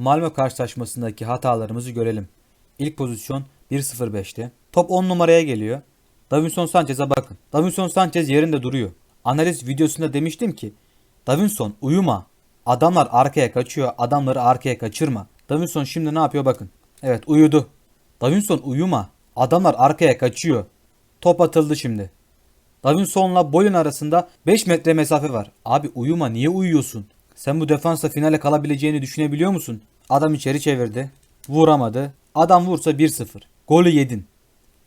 Malmö karşılaşmasındaki hatalarımızı görelim. İlk pozisyon 1-0-5'te. Top 10 numaraya geliyor. Davinson Sanchez'e bakın. Davinson Sanchez yerinde duruyor. Analiz videosunda demiştim ki Davinson uyuma. Adamlar arkaya kaçıyor. Adamları arkaya kaçırma. Davinson şimdi ne yapıyor bakın. Evet uyudu. Davinson uyuma. Adamlar arkaya kaçıyor. Top atıldı şimdi. Davinson'la boyun arasında 5 metre mesafe var. Abi uyuma niye uyuyorsun? Sen bu defansla finale kalabileceğini düşünebiliyor musun? Adam içeri çevirdi. Vuramadı. Adam vursa 1-0. Golü yedin.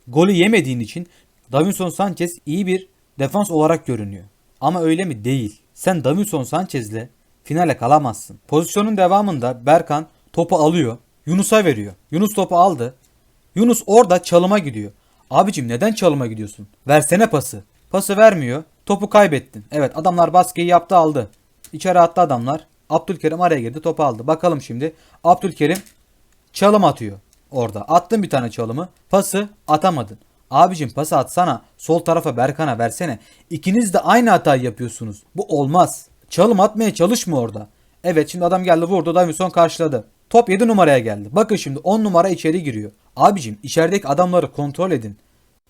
Golü yemediğin için Davinson Sanchez iyi bir defans olarak görünüyor. Ama öyle mi? Değil. Sen Davinson Sanchez'le finale kalamazsın. Pozisyonun devamında Berkan topu alıyor. Yunus'a veriyor. Yunus topu aldı. Yunus orada çalıma gidiyor. Abicim neden çalıma gidiyorsun? Versene pası. Pası vermiyor. Topu kaybettin. Evet adamlar baskıyı yaptı aldı. İçeri attı adamlar. Abdülkerim araya girdi topu aldı. Bakalım şimdi. Abdülkerim çalım atıyor orada. Attın bir tane çalımı. Pası atamadın. Abicim pası atsana. Sol tarafa Berkan'a versene. İkiniz de aynı hatayı yapıyorsunuz. Bu olmaz. Çalım atmaya çalışma orada. Evet şimdi adam geldi vurdu. Davinson karşıladı. Top 7 numaraya geldi. Bakın şimdi 10 numara içeri giriyor. Abicim içerideki adamları kontrol edin.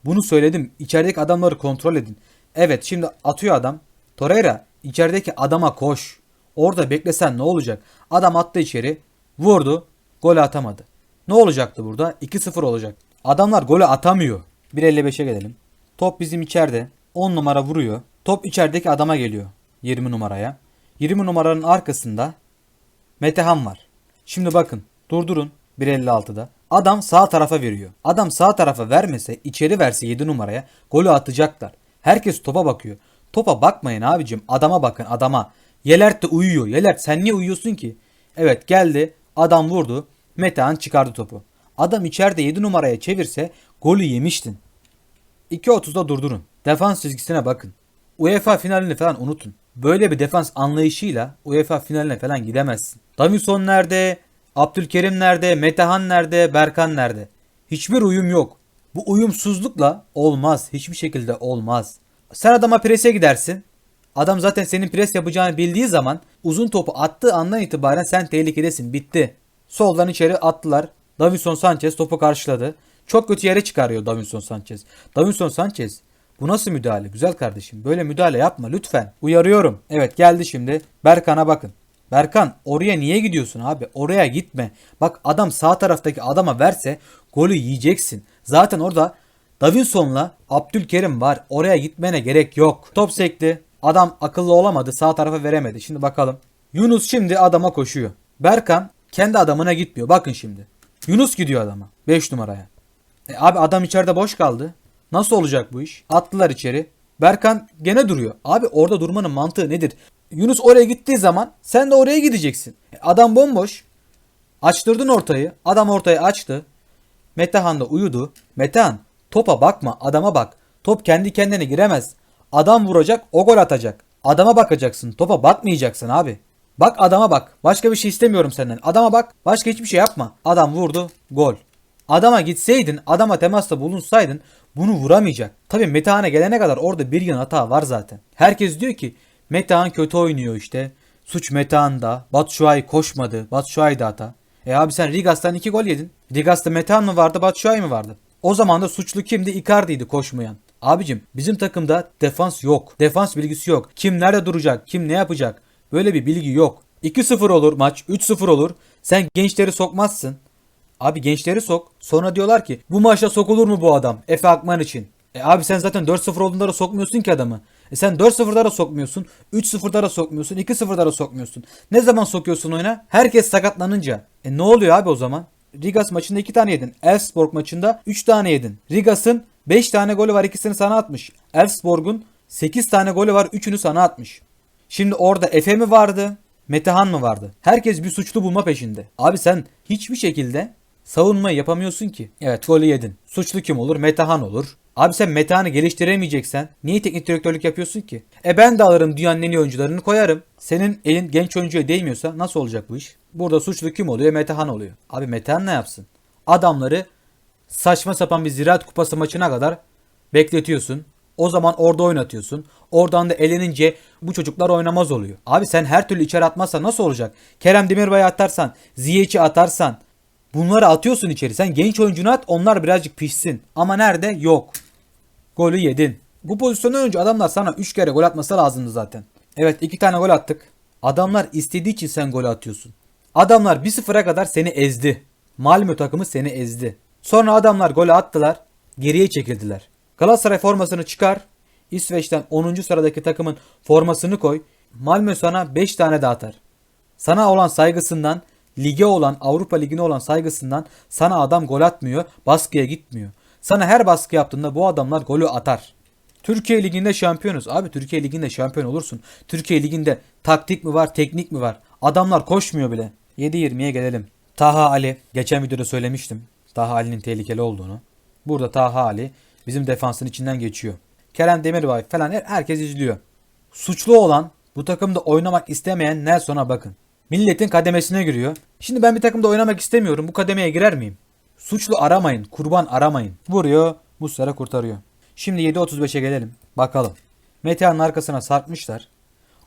Bunu söyledim. İçerideki adamları kontrol edin. Evet şimdi atıyor adam. Torreira içerideki adama koş. Orada beklesen ne olacak? Adam attı içeri. Vurdu. Gol atamadı. Ne olacaktı burada? 2-0 olacak. Adamlar golü atamıyor. 1.55'e gelelim. Top bizim içeride. 10 numara vuruyor. Top içerideki adama geliyor. 20 numaraya. 20 numaranın arkasında Metehan var. Şimdi bakın durdurun 1.56'da. Adam sağ tarafa veriyor. Adam sağ tarafa vermese içeri verse 7 numaraya golü atacaklar. Herkes topa bakıyor. Topa bakmayın abicim adama bakın adama. Yelert de uyuyor. Yelert sen niye uyuyorsun ki? Evet geldi adam vurdu. Metehan çıkardı topu. Adam içeride 7 numaraya çevirse golü yemiştin. 2.30'da durdurun. Defans çizgisine bakın. UEFA finalini falan unutun. Böyle bir defans anlayışıyla UEFA finaline falan gidemezsin. Davinson nerede? Abdülkerim nerede? Metehan nerede? Berkan nerede? Hiçbir uyum yok. Bu uyumsuzlukla olmaz. Hiçbir şekilde olmaz. Sen adama prese gidersin. Adam zaten senin pres yapacağını bildiği zaman uzun topu attığı andan itibaren sen tehlikedesin. Bitti. Soldan içeri attılar. Davinson Sanchez topu karşıladı. Çok kötü yere çıkarıyor Davinson Sanchez. Davinson Sanchez bu nasıl müdahale? Güzel kardeşim. Böyle müdahale yapma lütfen. Uyarıyorum. Evet geldi şimdi. Berkan'a bakın. Berkan oraya niye gidiyorsun abi? Oraya gitme. Bak adam sağ taraftaki adama verse golü yiyeceksin. Zaten orada Davinson'la Abdülkerim var. Oraya gitmene gerek yok. Top sekti. Adam akıllı olamadı. Sağ tarafa veremedi. Şimdi bakalım. Yunus şimdi adama koşuyor. Berkan kendi adamına gitmiyor. Bakın şimdi. Yunus gidiyor adama. 5 numaraya. E abi adam içeride boş kaldı. Nasıl olacak bu iş? Attılar içeri. Berkan gene duruyor. Abi orada durmanın mantığı nedir? Yunus oraya gittiği zaman sen de oraya gideceksin. E adam bomboş. Açtırdın ortayı. Adam ortayı açtı. Metehan da uyudu. Metehan topa bakma adama bak. Top kendi kendine giremez. Adam vuracak o gol atacak. Adama bakacaksın topa bakmayacaksın abi. Bak adama bak. Başka bir şey istemiyorum senden. Adama bak. Başka hiçbir şey yapma. Adam vurdu. Gol. Adama gitseydin, adama temasta bulunsaydın bunu vuramayacak. Tabii Metehan'a gelene kadar orada bir yan hata var zaten. Herkes diyor ki Metehan kötü oynuyor işte. Suç Metehan'da. Batshuayi koşmadı. Batshuayi de hata. E abi sen Rigas'tan iki gol yedin. Rigas'ta Metehan mı vardı Batshuayi mi vardı? O zaman da suçlu kimdi? Icardi'ydi koşmayan. Abicim bizim takımda defans yok. Defans bilgisi yok. Kim nerede duracak? Kim ne yapacak? Böyle bir bilgi yok. 2-0 olur maç. 3-0 olur. Sen gençleri sokmazsın. Abi gençleri sok. Sonra diyorlar ki bu maçta sokulur mu bu adam? Efe Akman için. E abi sen zaten 4-0 olduğunda da sokmuyorsun ki adamı. E sen 4-0'da da sokmuyorsun. 3-0'da da sokmuyorsun. 2-0'da da sokmuyorsun. Ne zaman sokuyorsun oyuna? Herkes sakatlanınca. E ne oluyor abi o zaman? Rigas maçında 2 tane yedin. Elfsborg maçında 3 tane yedin. Rigas'ın 5 tane golü var ikisini sana atmış. Elfsborg'un 8 tane golü var 3'ünü sana atmış. Şimdi orada Efe mi vardı? Metehan mı vardı? Herkes bir suçlu bulma peşinde. Abi sen hiçbir şekilde savunmayı yapamıyorsun ki. Evet golü yedin. Suçlu kim olur? Metehan olur. Abi sen Metehan'ı geliştiremeyeceksen niye teknik direktörlük yapıyorsun ki? E ben de alırım dünyanın en iyi oyuncularını koyarım. Senin elin genç oyuncuya değmiyorsa nasıl olacak bu iş? Burada suçlu kim oluyor? Metehan oluyor. Abi Metehan ne yapsın? Adamları saçma sapan bir Ziraat Kupası maçına kadar bekletiyorsun. O zaman orada oynatıyorsun. Oradan da elenince bu çocuklar oynamaz oluyor. Abi sen her türlü içeri atmazsan nasıl olacak? Kerem Demirbay'ı atarsan, Ziyech'i atarsan bunları atıyorsun içeri. Sen genç oyuncunu at onlar birazcık pişsin. Ama nerede? Yok. Golü yedin. Bu pozisyondan önce adamlar sana 3 kere gol atması lazımdı zaten. Evet 2 tane gol attık. Adamlar istediği için sen gol atıyorsun. Adamlar 1-0'a kadar seni ezdi. Malmö takımı seni ezdi. Sonra adamlar golü attılar. Geriye çekildiler. Galatasaray formasını çıkar. İsveç'ten 10. sıradaki takımın formasını koy. Malmö sana 5 tane de atar. Sana olan saygısından, lige olan, Avrupa Ligi'ne olan saygısından sana adam gol atmıyor, baskıya gitmiyor. Sana her baskı yaptığında bu adamlar golü atar. Türkiye Ligi'nde şampiyonuz. Abi Türkiye Ligi'nde şampiyon olursun. Türkiye Ligi'nde taktik mi var, teknik mi var? Adamlar koşmuyor bile. 7-20'ye gelelim. Taha Ali. Geçen videoda söylemiştim. Taha Ali'nin tehlikeli olduğunu. Burada Taha Ali bizim defansın içinden geçiyor. Kerem Demirbay falan her- herkes izliyor. Suçlu olan bu takımda oynamak istemeyen Nelson'a bakın. Milletin kademesine giriyor. Şimdi ben bir takımda oynamak istemiyorum. Bu kademeye girer miyim? Suçlu aramayın. Kurban aramayın. Vuruyor. Muslera kurtarıyor. Şimdi 7.35'e gelelim. Bakalım. Metehan'ın arkasına sarkmışlar.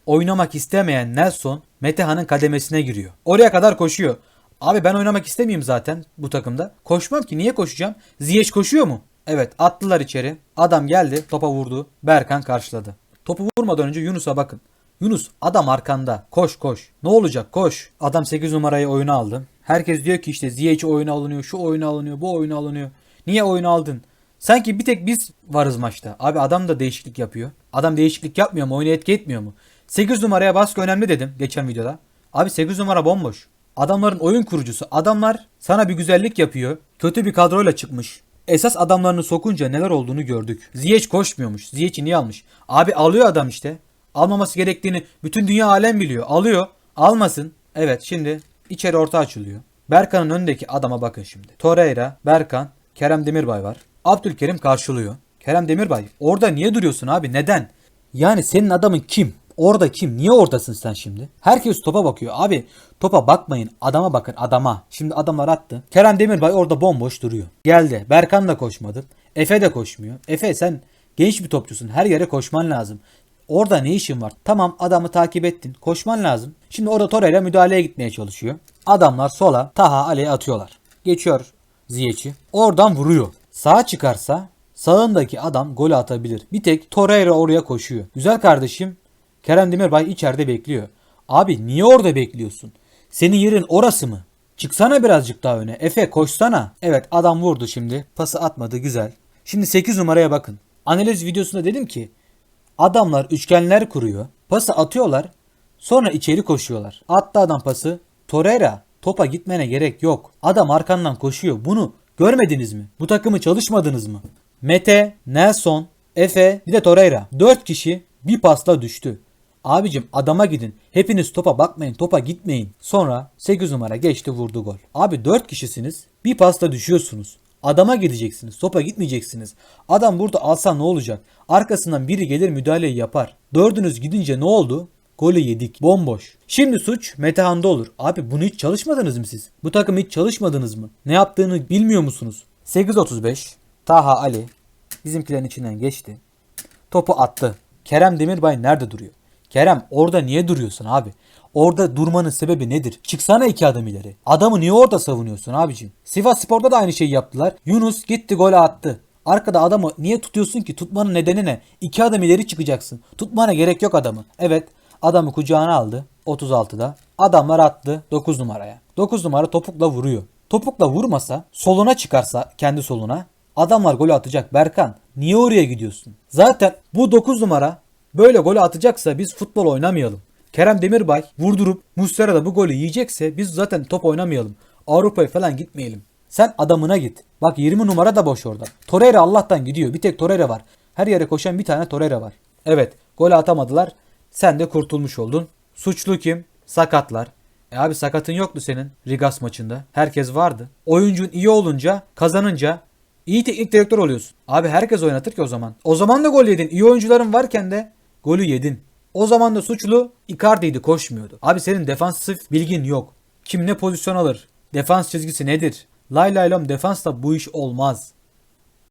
Oynamak istemeyen Nelson Metehan'ın kademesine giriyor. Oraya kadar koşuyor. Abi ben oynamak istemeyeyim zaten bu takımda. Koşmam ki niye koşacağım? Ziyech koşuyor mu? Evet attılar içeri. Adam geldi topa vurdu. Berkan karşıladı. Topu vurmadan önce Yunus'a bakın. Yunus adam arkanda. Koş koş. Ne olacak koş. Adam 8 numarayı oyuna aldı. Herkes diyor ki işte Ziyech oyuna alınıyor, şu oyuna alınıyor, bu oyuna alınıyor. Niye oyuna aldın? Sanki bir tek biz varız maçta. Abi adam da değişiklik yapıyor. Adam değişiklik yapmıyor mu? Oyuna etki etmiyor mu? 8 numaraya baskı önemli dedim geçen videoda. Abi 8 numara bomboş. Adamların oyun kurucusu. Adamlar sana bir güzellik yapıyor. Kötü bir kadroyla çıkmış. Esas adamlarını sokunca neler olduğunu gördük. Ziyech koşmuyormuş. Ziyech'i niye almış? Abi alıyor adam işte. Almaması gerektiğini bütün dünya alem biliyor. Alıyor. Almasın. Evet şimdi içeri orta açılıyor. Berkan'ın önündeki adama bakın şimdi. Torreira, Berkan, Kerem Demirbay var. Abdülkerim karşılıyor. Kerem Demirbay orada niye duruyorsun abi? Neden? Yani senin adamın kim? Orada kim? Niye oradasın sen şimdi? Herkes topa bakıyor. Abi topa bakmayın. Adama bakın adama. Şimdi adamlar attı. Kerem Demirbay orada bomboş duruyor. Geldi. Berkan da koşmadı. Efe de koşmuyor. Efe sen genç bir topçusun. Her yere koşman lazım. Orada ne işin var? Tamam adamı takip ettin. Koşman lazım. Şimdi orada Torreira müdahaleye gitmeye çalışıyor. Adamlar sola Taha Ali'ye atıyorlar. Geçiyor Ziyech'i. Oradan vuruyor. Sağa çıkarsa sağındaki adam gol atabilir. Bir tek Torreira oraya koşuyor. Güzel kardeşim Kerem Demirbay içeride bekliyor. Abi niye orada bekliyorsun? Senin yerin orası mı? Çıksana birazcık daha öne. Efe koşsana. Evet adam vurdu şimdi. Pası atmadı güzel. Şimdi 8 numaraya bakın. Analiz videosunda dedim ki adamlar üçgenler kuruyor. Pası atıyorlar. Sonra içeri koşuyorlar. Attı adam pası. Torreira topa gitmene gerek yok. Adam arkandan koşuyor. Bunu görmediniz mi? Bu takımı çalışmadınız mı? Mete, Nelson, Efe bir de Torreira. 4 kişi bir pasla düştü. Abicim adama gidin. Hepiniz topa bakmayın, topa gitmeyin. Sonra 8 numara geçti vurdu gol. Abi 4 kişisiniz. Bir pasta düşüyorsunuz. Adama gideceksiniz. Topa gitmeyeceksiniz. Adam burada alsa ne olacak? Arkasından biri gelir müdahaleyi yapar. Dördünüz gidince ne oldu? Golü yedik. Bomboş. Şimdi suç Metehan'da olur. Abi bunu hiç çalışmadınız mı siz? Bu takım hiç çalışmadınız mı? Ne yaptığını bilmiyor musunuz? 8.35 Taha Ali bizimkilerin içinden geçti. Topu attı. Kerem Demirbay nerede duruyor? Kerem orada niye duruyorsun abi? Orada durmanın sebebi nedir? Çıksana iki adım ileri. Adamı niye orada savunuyorsun abicim? Sivas Spor'da da aynı şeyi yaptılar. Yunus gitti golü attı. Arkada adamı niye tutuyorsun ki? Tutmanın nedeni ne? İki adım ileri çıkacaksın. Tutmana gerek yok adamı. Evet adamı kucağına aldı 36'da. Adamlar attı 9 numaraya. 9 numara topukla vuruyor. Topukla vurmasa soluna çıkarsa kendi soluna adamlar golü atacak Berkan. Niye oraya gidiyorsun? Zaten bu 9 numara böyle golü atacaksa biz futbol oynamayalım. Kerem Demirbay vurdurup Muslera da bu golü yiyecekse biz zaten top oynamayalım. Avrupa'ya falan gitmeyelim. Sen adamına git. Bak 20 numara da boş orada. Torreira Allah'tan gidiyor. Bir tek Torreira var. Her yere koşan bir tane Torreira var. Evet gol atamadılar. Sen de kurtulmuş oldun. Suçlu kim? Sakatlar. E abi sakatın yoktu senin Rigas maçında. Herkes vardı. Oyuncun iyi olunca, kazanınca iyi teknik direktör oluyorsun. Abi herkes oynatır ki o zaman. O zaman da gol yedin. İyi oyuncuların varken de golü yedin. O zaman da suçlu Icardi'ydi koşmuyordu. Abi senin defansif bilgin yok. Kim ne pozisyon alır? Defans çizgisi nedir? Lay lay lam defansla bu iş olmaz.